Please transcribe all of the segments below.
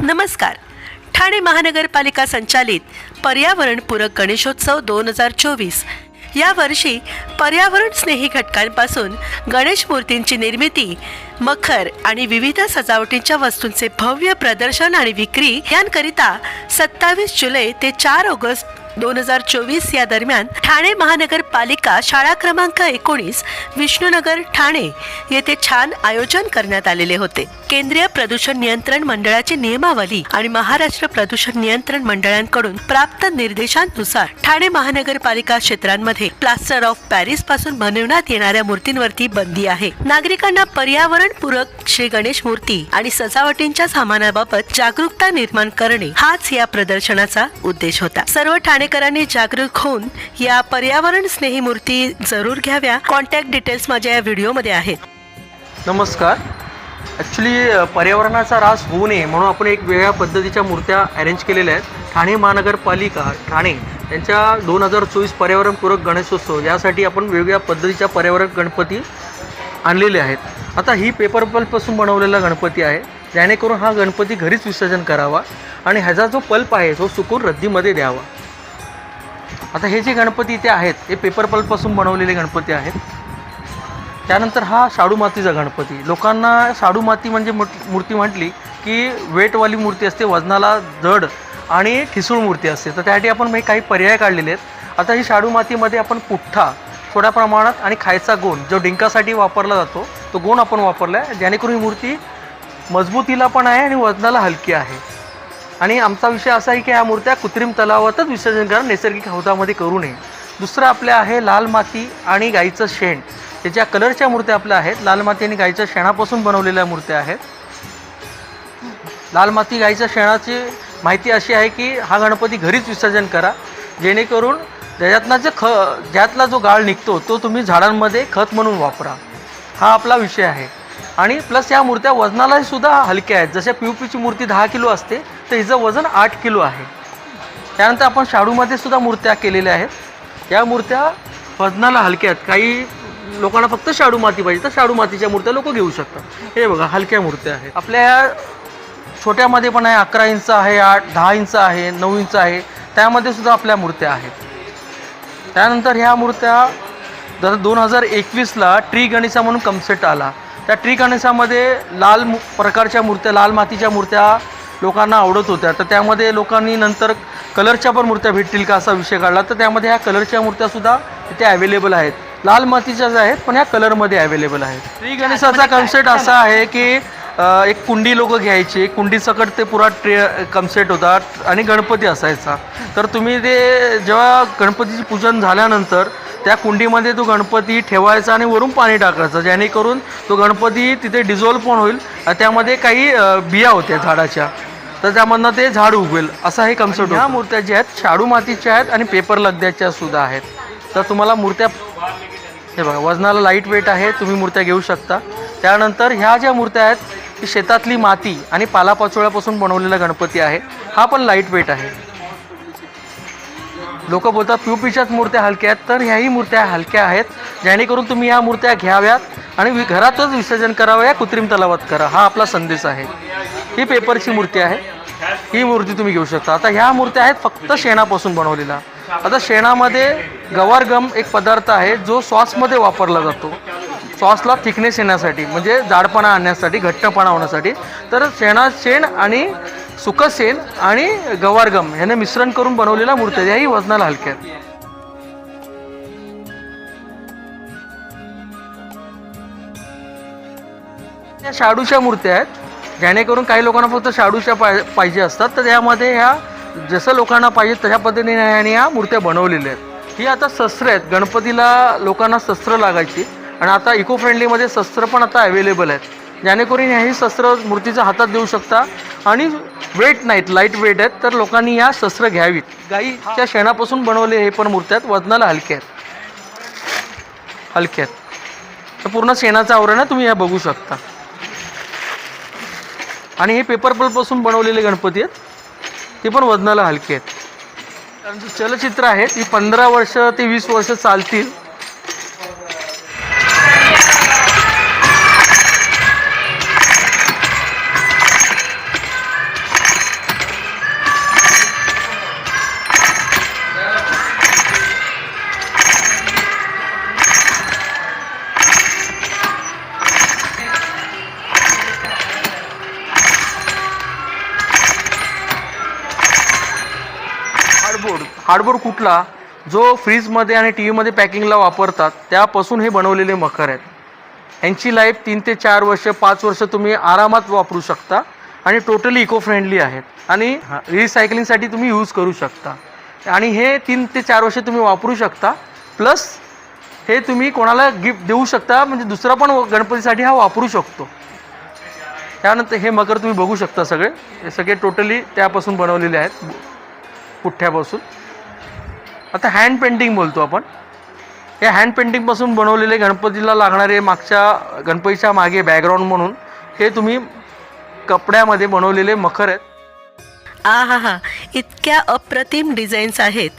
नमस्कार. ठाणे महानगरपालिका संचालित पर्यावरणपूरक गणेशोत्सव दोन हजार चोवीस. या वर्षी पर्यावरण स्नेही घटकांपासून गणेश मूर्तींची निर्मिती मखर आणि विविध सजावटींच्या वस्तूंचे भव्य प्रदर्शन आणि विक्री यांकरिता सत्तावीस जुलै ते चार ऑगस्ट दोन हजार चोवीस या दरम्यान ठाणे महानगरपालिका शाळा क्रमांक एकोणीस विष्णुनगर ठाणे येथे छान आयोजन करण्यात आलेले होते. केंद्रीय प्रदूषण नियंत्रण मंडळाची नियमावली आणि महाराष्ट्र प्रदूषण नियंत्रण मंडळांकडून प्राप्त निर्देशांनुसार ठाणे महानगरपालिका क्षेत्रांमध्ये प्लास्टर ऑफ पॅरिसपासून बनवण्यात येणाऱ्या मूर्तींवरती बंदी आहे. नागरिकांना पर्यावरणपूरक श्री गणेश मूर्ती आणि सजावटींच्या सामानाबाबत जागरूकता निर्माण करणे हाच या प्रदर्शनाचा उद्देश होता. सर्व ठाणे ठाणेकरांनी जागरूक होऊन या पर्यावरण स्नेही मूर्ती जरूर घ्याव्या. कॉन्टॅक्ट डिटेल्स माझ्या या व्हिडिओमध्ये आहेत. नमस्कार. ॲक्च्युली पर्यावरणाचा ऱ्हास होऊ नये म्हणून आपण एक वेगळ्या पद्धतीच्या मूर्त्या अरेंज केलेल्या आहेत. ठाणे महानगरपालिका ठाणे यांच्या दोन हजार चोवीस पर्यावरणपूरक गणेशोत्सव यासाठी आपण वेगवेगळ्या पद्धतीच्या पर्यावरण गणपती आणलेले आहेत. आता ही पेपर पल्पपासून बनवलेला गणपती आहे. जेणेकरून हा गणपती घरीच विसर्जन करावा आणि ह्याचा जो पल्प आहे तो सुकून रद्दीमध्ये द्यावा. आता हे जे गणपती इथे आहेत हे पेपर पल्पपासून बनवलेले गणपती आहेत. त्यानंतर हा शाडू मातीचा गणपती. लोकांना शाडू माती म्हणजे मूर्ती म्हटली की वेटवाली मूर्ती असते वजनाला जड आणि ठिसूळ मूर्ती असते. तर त्यासाठी आपण हे काही पर्याय काढलेले आहेत. आता ही शाडू मातीमध्ये आपण पुठ्ठा थोड्या प्रमाणात आणि खायचा गोण जो डिंकासाठी वापरला जातो तो गोण आपण वापरला आहे जेणेकरून ही मूर्ती मजबूतीला पण आहे आणि वजनाला हलकी आहे. आणि आमचा विषय असा आहे की ह्या मूर्त्या कृत्रिम तलावातच विसर्जन करा नैसर्गिक हौदामध्ये करू नये. दुसरं आपल्या आहे लाल माती आणि गाईचं शेण. त्याच्या कलरच्या मूर्त्या आपल्या आहेत लाल माती आणि गाईच्या शेणापासून बनवलेल्या मूर्त्या आहेत. लाल माती गाईच्या शेणाची माहिती अशी आहे की हा गणपती घरीच विसर्जन करा. जेणेकरून त्याच्यातनं जे ख ज्यातला जो गाळ निघतो तो तुम्ही झाडांमध्ये खत म्हणून वापरा. हा आपला विषय आहे. आणि प्लस या मूर्त्या वजनालाही सुद्धा हलक्या आहेत. जशा पी पीची मूर्ती दहा किलो असते तर हिचं वजन आठ किलो आहे. त्यानंतर आपण शाडूमध्ये सुद्धा मूर्त्या केलेल्या आहेत. या मूर्त्या वजनाला हलक्या आहेत. काही लोकांना फक्त शाडू माती पाहिजे तर शाडू मातीच्या मूर्त्या लोक घेऊ शकतात. हे बघा हलक्या मूर्त्या आहेत. आपल्या या छोट्यामध्ये पण आहे अकरा इंच आहे आठ दहा इंच आहे नऊ इंच आहे. त्यामध्ये सुद्धा आपल्या मूर्त्या आहेत. त्यानंतर ह्या मूर्त्या जर दोन हजार एकवीसला ट्री गणेशा म्हणून कमसेट आला. त्या ट्री गणेशामध्ये लाल मु प्रकारच्या मूर्त्या लाल मातीच्या मूर्त्या लोकांना आवडत होत्या. तर त्यामध्ये लोकांनी नंतर कलरच्या पण मूर्त्या भेटतील का असा विषय काढला. तर त्यामध्ये ह्या कलरच्या मूर्त्यासुद्धा तिथे अवेलेबल आहेत. लाल मातीच्याच आहेत पण ह्या कलरमध्ये अवेलेबल आहेत. ट्री गणेशाचा कन्सेप्ट असा आहे की एक कुंडी लोक घ्यायची. कुंडी सकट ते पुरा ट्रे कन्सेप्ट होता आणि गणपती असायचा. तर तुम्ही ते जेव्हा गणपतीची पूजन झाल्यानंतर त्या कुंडीमध्ये तो गणपती ठेवायचा आणि वरून पाणी टाकायचं. जेणेकरून तो गणपती तिथे डिझॉल्व पण होईल आणि त्यामध्ये काही बिया होत्या झाडाच्या. तर त्यामधनं ते झाड उगवेल. असा हे कन्सेप्ट ह्या मूर्त्या ज्या आहेत शाडू मातीच्या आहेत आणि पेपर लगद्याच्या सुद्धा आहेत. तर तुम्हाला मूर्त्या हे बघा वजनाला लाइट वेट आहे तुम्ही मूर्त्या घेऊ शकता. त्यानंतर ह्या ज्या मूर्त्या आहेत शेतातली माती आणि पालापाचोळ्यापासून बनवलेला गणपती आहे. हा पण लाइट वेट आहे. लोक बोलतात पीच्याच मूर्त्या हलक्या आहेत तर ह्याही मूर्त्या हलक्या आहेत. जेणेकरून तुम्ही ह्या मूर्त्या घ्याव्यात आणि वि- घरातच विसर्जन करावं या कृत्रिम तलावात करा. हा आपला संदेश आहे. ही पेपरची मूर्ती आहे. ही मूर्ती तुम्ही घेऊ शकता. आता ह्या मूर्त्या आहेत फक्त शेणापासून बनवलेल्या. आता शेणामध्ये गवारगम एक पदार्थ आहे जो सॉसमध्ये वापरला जातो. सॉसला थिकनेस येण्यासाठी म्हणजे जाडपणा आणण्यासाठी घट्टपणा होण्यासाठी. तर शेणा शेण आणि सुकं आणि गवारगम ह्याने मिश्रण करून बनवलेल्या मूर्त्या याही वजनाला हलक्या आहेत. या शाडूच्या मूर्त्या आहेत. जेणेकरून काही लोकांना फक्त शाडूच्या पाय पाहिजे असतात. तर त्यामध्ये ह्या जसं लोकांना पाहिजे तशा पद्धतीने ह्याने ह्या मूर्त्या बनवलेल्या आहेत. ही आता शस्त्र आहेत. गणपतीला लोकांना शस्त्र लागायची. आणि आता इको फ्रेंडलीमध्ये शस्त्र पण आता अवेलेबल आहेत. जेणेकरून ह्याही शस्त्र मूर्तीच्या हातात देऊ शकता. आणि वेट नाहीत लाइट वेट आहेत तर लोकांनी या शस्त्र घ्यावीत. गाईच्या शेणापासून बनवले हे पण मूर्त्या आहेत वजनाला हलके आहेत. हलक्या आहेत. तर पूर्ण शेणाचं आवरण आहे तुम्ही या बघू शकता. आणि हे पेपर पल्पपासून बनवलेले गणपती आहेत ते पण वजनाला हलके आहेत. चलचित्र आहेत ती पंधरा वर्ष ते वीस वर्ष चालतील. हार्डबोर्ड कुठला जो फ्रीजमध्ये आणि टी व्हीमध्ये पॅकिंगला वापरतात त्यापासून हे बनवलेले मखर आहेत. यांची लाईफ तीन ते चार वर्ष पाच वर्ष तुम्ही आरामात वापरू शकता आणि टोटली इको फ्रेंडली आहेत. आणि रिसायकलिंगसाठी तुम्ही यूज करू शकता. आणि हे तीन ते चार वर्ष तुम्ही वापरू शकता. प्लस हे तुम्ही कोणाला गिफ्ट देऊ शकता म्हणजे दुसरा पण गणपतीसाठी हा वापरू शकतो. त्यानंतर हे मकर तुम्ही बघू शकता सगळे. हे सगळे टोटली त्यापासून बनवलेले आहेत पुठ्ठ्यापासून. आता हँड पेंटिंग बोलतो आपण. या हँड पेंटिंगपासून बनवलेले गणपतीला लागणारे मागच्या गणपतीच्या मागे बॅकग्राऊंड म्हणून हे तुम्ही कपड्यामध्ये बनवलेले मखर आहेत. आ हा हा इतक्या अप्रतिम डिझाईन्स आहेत.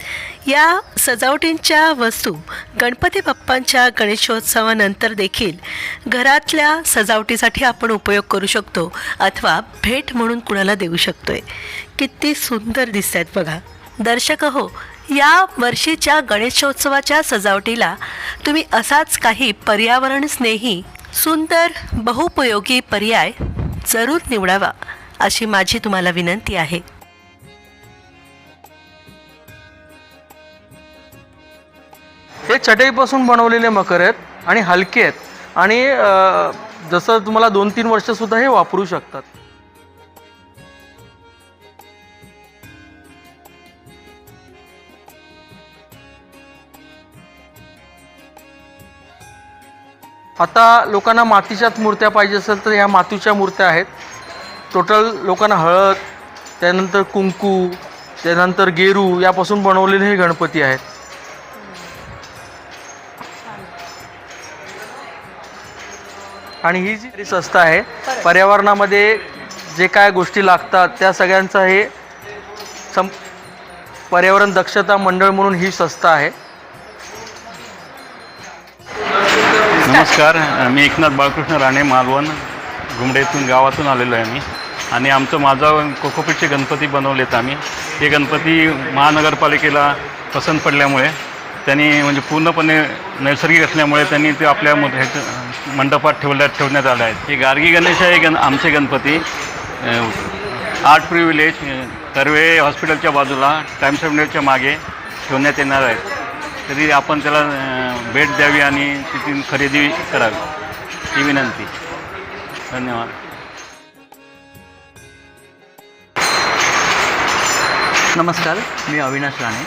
या सजावटींच्या वस्तू गणपती बाप्पांच्या गणेशोत्सवानंतर देखील घरातल्या सजावटीसाठी आपण उपयोग करू शकतो अथवा भेट म्हणून कुणाला देऊ शकतोय. किती सुंदर दिसत आहेत बघा. दर्शक हो या वर्षीच्या गणेशोत्सवाच्या सजावटीला तुम्ही असाच काही पर्यावरण स्नेही सुंदर बहुपयोगी पर्याय जरूर निवडावा अशी माझी तुम्हाला विनंती आहे. हे चटईपासून बनवलेले मकर आहेत आणि हलके आहेत आणि जसं तुम्हाला दोन तीन वर्षसुद्धा हे वापरू शकतात. आता लोकांना मातीच्याच मूर्त्या पाहिजे असेल तर ह्या मातीच्या मूर्त्या आहेत. टोटल लोकांना हळद त्यानंतर कुंकू त्यानंतर गेरू यापासून बनवलेले हे गणपती आहेत. आणि ही जी संस्था आहे पर्यावरणामध्ये जे काय गोष्टी लागतात त्या सगळ्यांचं हे सं पर्यावरण दक्षता मंडळ म्हणून ही संस्था आहे. नमस्कार मी एकनाथ बाळकृष्ण राणे मालवण घुमडेतून गावातून आलेलो आहे मी. आणि आमचं माझा कोकोपीटचे गणपती बनवलेत आम्ही. हे गणपती महानगरपालिकेला पसंत पडल्यामुळे त्यांनी म्हणजे पूर्णपणे नैसर्गिक असल्यामुळे त्यांनी ते आपल्या ह्याच्या मंडपात ठेवल्या ठेवण्यात आले आहेत. हे गार्गी गणेश आहे गण आमचे गणपती. आर्ट प्रिव्हिलेज कर्वे हॉस्पिटलच्या बाजूला टाईम्स ऑफ मागे ठेवण्यात येणार आहेत. तरी आपण त्याला भेट द्यावी आणि तिथून खरेदी करावी. ही विनंती. धन्यवाद. नमस्कार मी अविनाश राणे.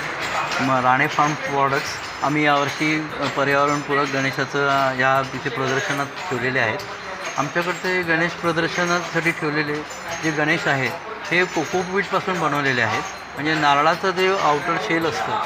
मग राणे फार्म प्रॉडक्ट्स. आम्ही यावर्षी पर्यावरणपूरक गणेशाचं या तिथे प्रदर्शनात ठेवलेले आहेत. आमच्याकडचे गणेश प्रदर्शनासाठी ठेवलेले जे गणेश आहेत हे कोकोपीटपासून बनवलेले आहेत. म्हणजे नारळाचं जे आउटर शेल असतं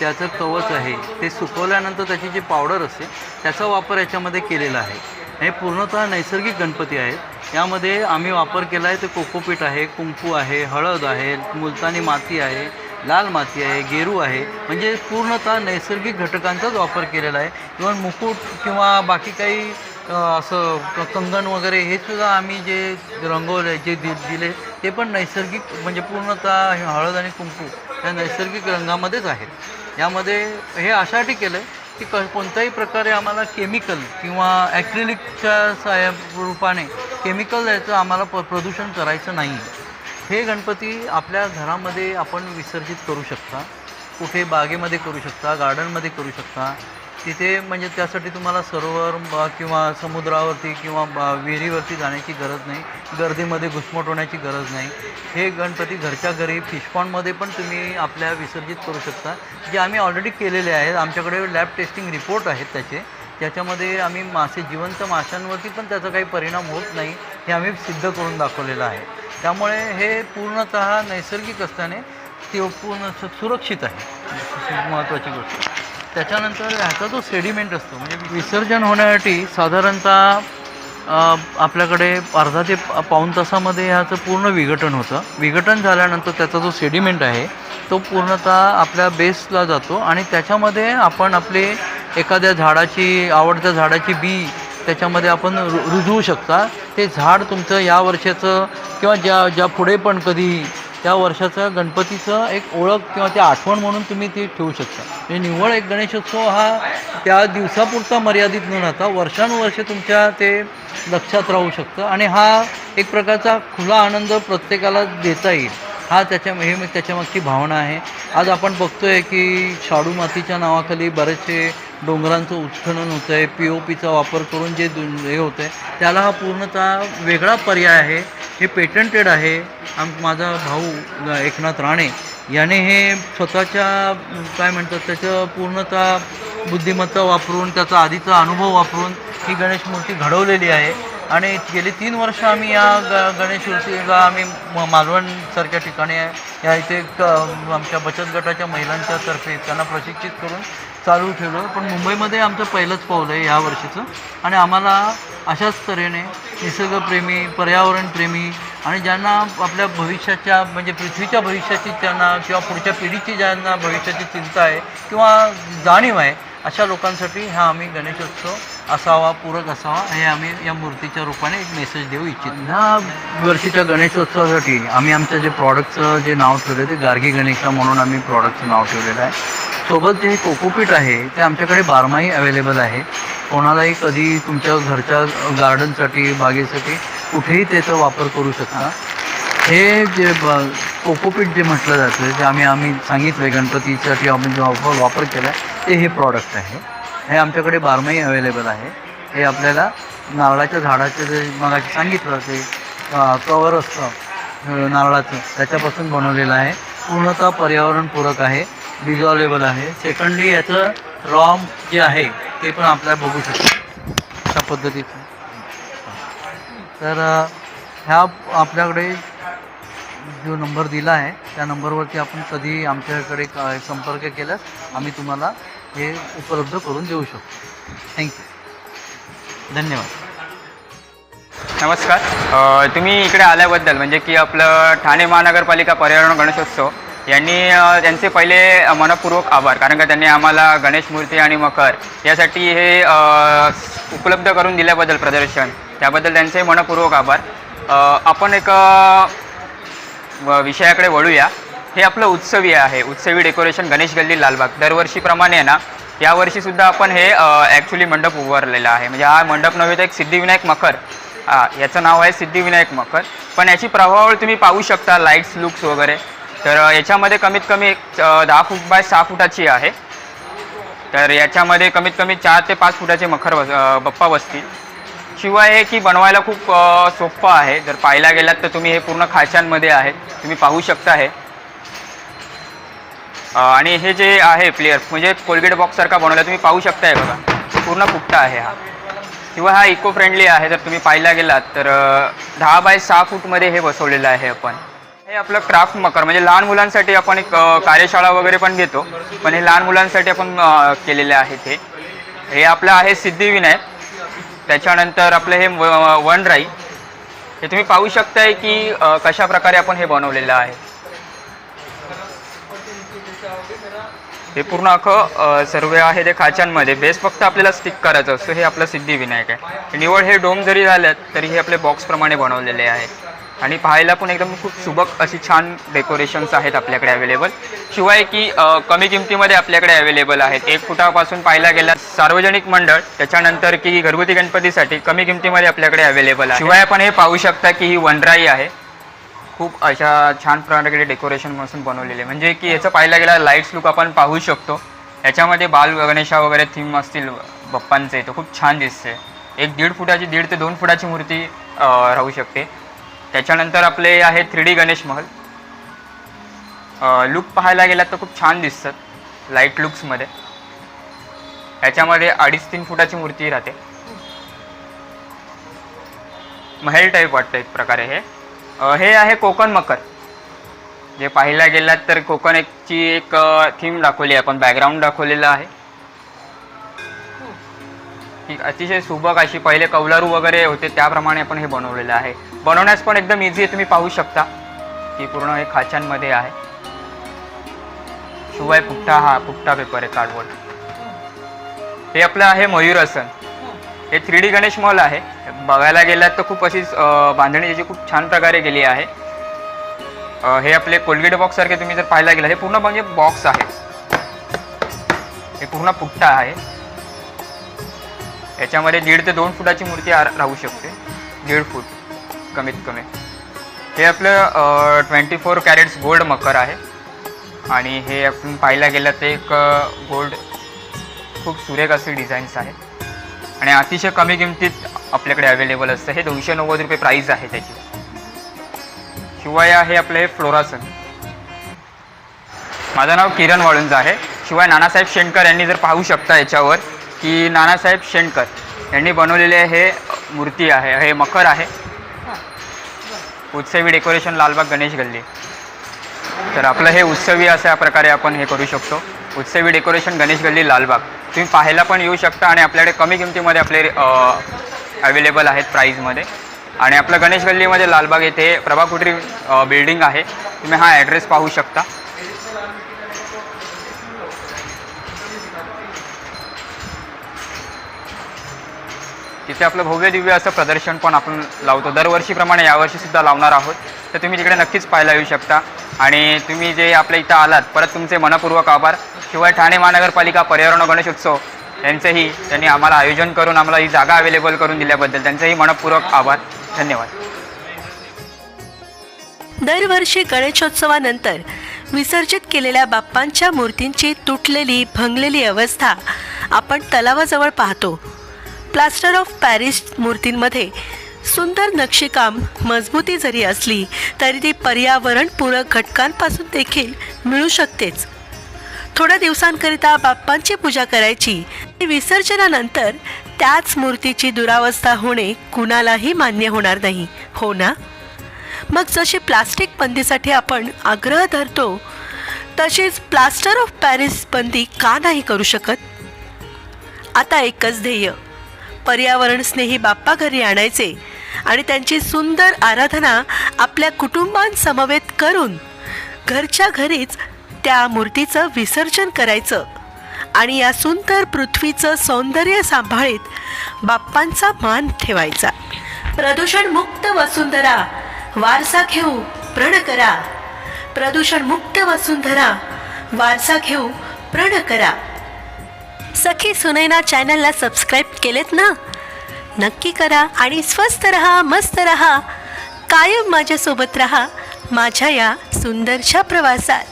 त्याचं कवच आहे. ते सुकवल्यानंतर त्याची जी पावडर असते त्याचा वापर याच्यामध्ये केलेला आहे. हे पूर्णतः नैसर्गिक गणपती आहेत. यामध्ये आम्ही वापर केला आहे ते कोकोपीट आहे कुंकू आहे हळद आहे मुलतानी माती आहे लाल माती आहे गेरू आहे. म्हणजे पूर्णतः नैसर्गिक घटकांचाच वापर केलेला आहे. किंवा मुकुट किंवा बाकी काही असं कंगण वगैरे हे सुद्धा आम्ही जे रंगवले जे दि दिले ते पण नैसर्गिक म्हणजे पूर्णतः हे हळद आणि कुंकू या नैसर्गिक रंगामध्येच आहेत. यामध्ये हे अशासाठी केलं आहे की क कोणत्याही प्रकारे आम्हाला केमिकल किंवा ॲक्रिलिकच्या साया रूपाने केमिकल याचं आम्हाला प प्रदूषण करायचं नाही. हे गणपती आपल्या घरामध्ये आपण विसर्जित करू शकता. कुठे बागेमध्ये करू शकता गार्डनमध्ये करू शकता. तिथे म्हणजे त्यासाठी तुम्हाला सरोवर ब- किंवा समुद्रावरती किंवा विहिरीवरती जाण्याची गरज नाही. गर्दीमध्ये घुसमट होण्याची गरज नाही. हे गणपती घरच्या घरी फिशपॉन्डमध्ये पण तुम्ही आपल्या विसर्जित करू शकता. जे आम्ही ऑलरेडी केलेले आहेत. आमच्याकडे लॅब टेस्टिंग रिपोर्ट आहेत त्याचे. त्याच्यामध्ये आम्ही मासे जिवंत माशांवरती पण त्याचा काही परिणाम होत नाही हे आम्ही सिद्ध करून दाखवलेलं आहे. त्यामुळे हे पूर्णतः नैसर्गिक असल्याने ते पूर्ण सुरक्षित आहे. महत्त्वाची गोष्ट. त्याच्यानंतर ह्याचा जो सेडिमेंट असतो म्हणजे विसर्जन होण्यासाठी साधारणतः आपल्याकडे अर्धा ते पाऊण तासामध्ये ह्याचं पूर्ण विघटन होतं. विघटन झाल्यानंतर त्याचा जो सेडिमेंट आहे तो पूर्णतः आपल्या बेसला जातो आणि त्याच्यामध्ये आपण आपले एखाद्या झाडाची आवडत्या झाडाची बी त्याच्यामध्ये आपण रु रुजवू शकता. ते झाड तुमचं या वर्षाचं किंवा ज्या ज्या पुढे पण कधी त्या वर्षाचं गणपतीचं एक ओळख किंवा ती आठवण म्हणून तुम्ही ती ठेवू शकता. म्हणजे निव्वळ एक गणेशोत्सव हा त्या दिवसापुरता मर्यादित न राहता वर्षानुवर्ष तुमच्या ते लक्षात राहू शकतं आणि हा एक प्रकारचा खुला आनंद प्रत्येकाला देता येईल. हा त्याच्या हे त्याच्यामागची भावना आहे. आज आपण बघतो आहे की शाडू मातीच्या नावाखाली बरेचसे डोंगरांचं उत्खनन होतं आहे पी ओ पीचा वापर करून जे दु हे होतं आहे त्याला हा पूर्णतः वेगळा पर्याय आहे. हे पेटंटेड आहे. आम माझा भाऊ एकनाथ राणे याने हे स्वतःच्या काय म्हणतात त्याचं पूर्णतः बुद्धिमत्ता वापरून त्याचा आधीचा अनुभव वापरून ही गणेश मूर्ती घडवलेली आहे. आणि गेली तीन वर्ष आम्ही या ग गणेश मूर्तीला आम्ही म मालवणसारख्या ठिकाणी या इथे क आमच्या बचत गटाच्या महिलांच्या तर्फे त्यांना प्रशिक्षित करून चालू ठेवलं. पण मुंबईमध्ये आमचं पहिलंच पाऊल आहे ह्या वर्षीचं. आणि आम्हाला अशाच तऱ्हेने निसर्गप्रेमी पर्यावरणप्रेमी आणि ज्यांना आपल्या भविष्याच्या म्हणजे पृथ्वीच्या भविष्याची त्यांना किंवा पुढच्या पिढीची ज्यांना भविष्याची चिंता आहे किंवा जाणीव आहे अशा लोकांसाठी हा आम्ही गणेशोत्सव असावा पूरक असावा. हे आम्ही या मूर्तीच्या रूपाने एक मेसेज देऊ इच्छितो. ह्या वर्षीच्या गणेशोत्सवासाठी आम्ही आमच्या जे प्रॉडक्टचं जे नाव ठेवलं ते गार्गी गणेशा म्हणून आम्ही प्रॉडक्टचं नाव ठेवलेलं आहे. सोबत जे कोकोपीट आहे ते आमच्याकडे बारमाही अवेलेबल आहे. कोणालाही कधी तुमच्या घरच्या गार्डनसाठी बागेसाठी कुठेही त्याचा वापर करू शकता. हे जे ब कोकोपीट जे म्हटलं जातं जे आम्ही आम्ही सांगितलं आहे गणपतीसाठी आम्ही जो वापर वापर केला ते हे प्रॉडक्ट आहे. हे आमच्याकडे बारमाही अवेलेबल आहे. हे आपल्याला नारळाच्या झाडाचं जे मग सांगितलं ते कवर असतं नारळाचं त्याच्यापासून बनवलेलं आहे. पूर्णतः पर्यावरणपूरक आहे. डिझॉल्वेबल आहे. सेकंडली याचं रॉम जे आहे ते पण आपल्याला बघू शकतो. अशा पद्धतीचं. तर ह्या आपल्याकडे जो नंबर दिला आहे त्या नंबरवरती आपण कधी आमच्याकडे का- संपर्क केल्यास आम्ही तुम्हाला हे उपलब्ध करून देऊ शकतो. थँक्यू धन्यवाद. नमस्कार. तुम्ही इकडे आल्याबद्दल म्हणजे की आपलं ठाणे महानगरपालिका पर्यावरण गणेशोत्सव यांनी त्यांचे पहिले मनपूर्वक आभार. कारण का त्यांनी आम्हाला गणेश मूर्ती आणि मकर यासाठी हे उपलब्ध करून दिल्याबद्दल प्रदर्शन. त्याबद्दल त्यांचे मनपूर्वक आभार. आपण एक विषयाकडे वळूया. हे आपलं उत्सवी आहे. उत्सवी डेकोरेशन गणेश गल्ली लालबाग. दरवर्षीप्रमाणे आहे ना यावर्षीसुद्धा आपण हे ॲक्च्युली मंडप उभारलेला आहे. म्हणजे हा मंडप नव्हे तर एक सिद्धिविनायक मखर याचं नाव आहे सिद्धिविनायक मखर पण याची प्रभावळ तुम्ही पाहू शकता लाईट्स लुक्स वगैरे. तर याच्यामध्ये कमीत कमी दहा फूट बाय सहा फुटाची आहे. तर याच्यामध्ये कमीत कमी चार ते पाच फुटाचे मखर बस बप्पा बसतील. शिवाय हे की बनवायला खूप सोपं आहे. जर पाहायला गेलात तर तुम्ही हे पूर्ण खाशांमध्ये आहे. तुम्ही पाहू शकता हे. आणि हे जे आहे प्लेअर म्हणजे कोलगेट बॉक्ससारखा बनवला तुम्ही पाहू शकताय बघा. पूर्ण फुकटा आहे हा. किंवा हा इको फ्रेंडली आहे जर तुम्ही पाहायला गेलात तर दहा बाय सहा फूटमध्ये हे बसवलेलं आहे आपण. हे आपलं क्राफ्ट मकर म्हणजे लहान मुलांसाठी आपण एक कार्यशाळा वगैरे पण घेतो. पण हे लहान मुलांसाठी आपण केलेले आहे ते हे आपलं आहे सिद्धिविनायक. त्याच्यानंतर आपलं हे वन वनराई. हे तुम्ही पाहू शकताय की कशा प्रकारे आपण हे बनवलेलं आहे. हे पूर्ण अख्खं सर्व आहे ते खाच्यांमध्ये बेस फक्त आपल्याला स्टिक करायचं असतो. हे आपलं सिद्धिविनायक आहे. निवड हे डोम जरी झाल्यात तरी हे आपले बॉक्सप्रमाणे बनवलेले आहेत आणि पाहायला पण एकदम खूप सुबक अशी छान डेकोरेशन्स आहेत आपल्याकडे अवेलेबल शिवाय की कमी किमतीमध्ये आपल्याकडे अवेलेबल आहेत. एक फुटापासून पाहायला गेला सार्वजनिक मंडळ त्याच्यानंतर की घरगुती गणपतीसाठी कमी किमतीमध्ये आपल्याकडे अवेलेबल आहे. शिवाय आपण हे पाहू शकता की ही वनराई आहे. खूप अशा छान प्रकारे डेकोरेशन म्हणून बनवलेले म्हणजे की याचं पाहायला गेला लाईट्स लुक आपण पाहू शकतो. याच्यामध्ये बाल गणेशा वगैरे थीम असतील बाप्पांचे तर खूप छान दिसते एक दीड फुटाची दीड ते दोन फुटाची मूर्ती राहू शकते. त्याच्यानंतर आपले आहे three D Ganesh Mahal. Look पाहायला गेलात तर खूप छान दिसतात लाइट लुक्समध्ये याच्यामध्ये अडीच तीन फुटाची मूर्ती राहते. महेल टाईप वाटतं एक प्रकारे हे. हे आहे कोकण मकर. जे पाहायला गेलात तर कोकण एकची एक थीम दाखवली आहे आपण बॅकग्राऊंड दाखवलेलं आहे. अतिशय सुबक अशी पहिले कौलारू वगैरे होते त्याप्रमाणे आपण हे बनवलेलं आहे. बनवण्यास पण एकदम इझी आहे. तुम्ही पाहू शकता की पूर्ण हे खाच्यांमध्ये आहे. शिवाय पुट्टा हा पुट्टा पेपर आहे कार्डबोर्ड हे आपलं आहे मयूरासन हे थ्री डी गणेश मॉल आहे. बघायला गेलात तर खूप अशी बांधणी त्याची खूप छान प्रकारे गेली आहे. हे आपले कोलगेट बॉक्स सारखे तुम्ही जर पाहायला गेला हे पूर्ण म्हणजे बॉक्स आहे. हे पूर्ण पुट्टा आहे. याच्यामध्ये दीड ते दोन फुटाची मूर्ती राहू शकते. दीड फूट. कमीत कमी. हे आपलं ट्वेंटी फोर कॅरेट्स गोल्ड मकर आहे. आणि हे आपण पाहायला गेलं तर एक गोल्ड खूप सुरेख असे डिझाईन्स आहेत. आणि अतिशय कमी किमतीत आपल्याकडे अवेलेबल असतं. हे दोनशे नव्वद रुपये प्राईस आहे त्याची. शिवाय आहे आपलं हे फ्लोरासन. माझं नाव किरण वाळुंज आहे. शिवाय नानासाहेब शेणकर यांनी जर पाहू शकता याच्यावर की नानासाहेब शेणकर यांनी बनवलेले हे मूर्ती आहे हे मकर आहे. उत्सवी डेकोरेशन लालबाग गणेश गल्ली. तर आपलं हे उत्सवी अशा प्रकारे आपण हे करू शकतो. उत्सवी डेकोरेशन गणेश गल्ली लालबाग. तुम्ही पाहायला पण येऊ शकता आणि आपल्याकडे कमी किमतीमध्ये आपले अवेलेबल आहेत प्राईजमध्ये आणि आपलं गणेश गल्लीमध्ये लालबाग येथे प्रभाकुटरी बिल्डिंग आहे. तुम्ही हा ॲड्रेस पाहू शकता. तिथे आपलं भव्य दिव्य असं प्रदर्शन पण आपण लावतो. दरवर्षीप्रमाणे यावर्षीसुद्धा लावणार आहोत. तर तुम्ही तिकडे नक्कीच पाहायला येऊ शकता. आणि तुम्ही जे आपल्या इथं आलात परत तुमचे मनपूर्वक आभार. शिवाय ठाणे महानगरपालिका पर्यावरण गणेशोत्सव यांचंही त्यांनी आम्हाला आयोजन करून आम्हाला ही जागा अवेलेबल करून दिल्याबद्दल त्यांचंही मनपूर्वक आभार. धन्यवाद. दरवर्षी गणेशोत्सवानंतर विसर्जित केलेल्या बाप्पांच्या मूर्तींची तुटलेली भंगलेली अवस्था आपण तलावाजवळ पाहतो. प्लास्टर ऑफ पॅरिस मूर्तींमध्ये सुंदर नक्षीकाम मजबूती जरी असली तरी ती पर्यावरणपूरक घटकांपासून देखील मिळू शकतेच. थोड्या दिवसांकरिता बाप्पांची पूजा करायची. विसर्जनानंतर त्याच मूर्तीची दुरावस्था होणे कुणालाही मान्य होणार नाही हो ना? मग जशी प्लास्टिक बंदीसाठी आपण आग्रह धरतो तशीच प्लास्टर ऑफ पॅरिस बंदी का नाही करू शकत? आता एकच ध्येय. पर्यावरणस्नेही बाप्पा घरी आणायचे आणि त्यांची सुंदर आराधना आपल्या कुटुंबांसमवेत करून घरच्या घरीच त्या मूर्तीचं विसर्जन करायचं आणि या सुंदर पृथ्वीचं सौंदर्य सांभाळीत बाप्पांचा मान ठेवायचा. प्रदूषण मुक्त वसुंधरा वारसा घेऊ प्रण करा. प्रदूषण मुक्त वसुंधरा वारसा घेऊ प्रण करा. सखी सुनैना चॅनलला सबस्क्राईब केलेत ना? नक्की करा आणि स्वस्त रहा मस्त रहा. कायम माझ्यासोबत रहा माझ्या या सुंदरशा प्रवासात.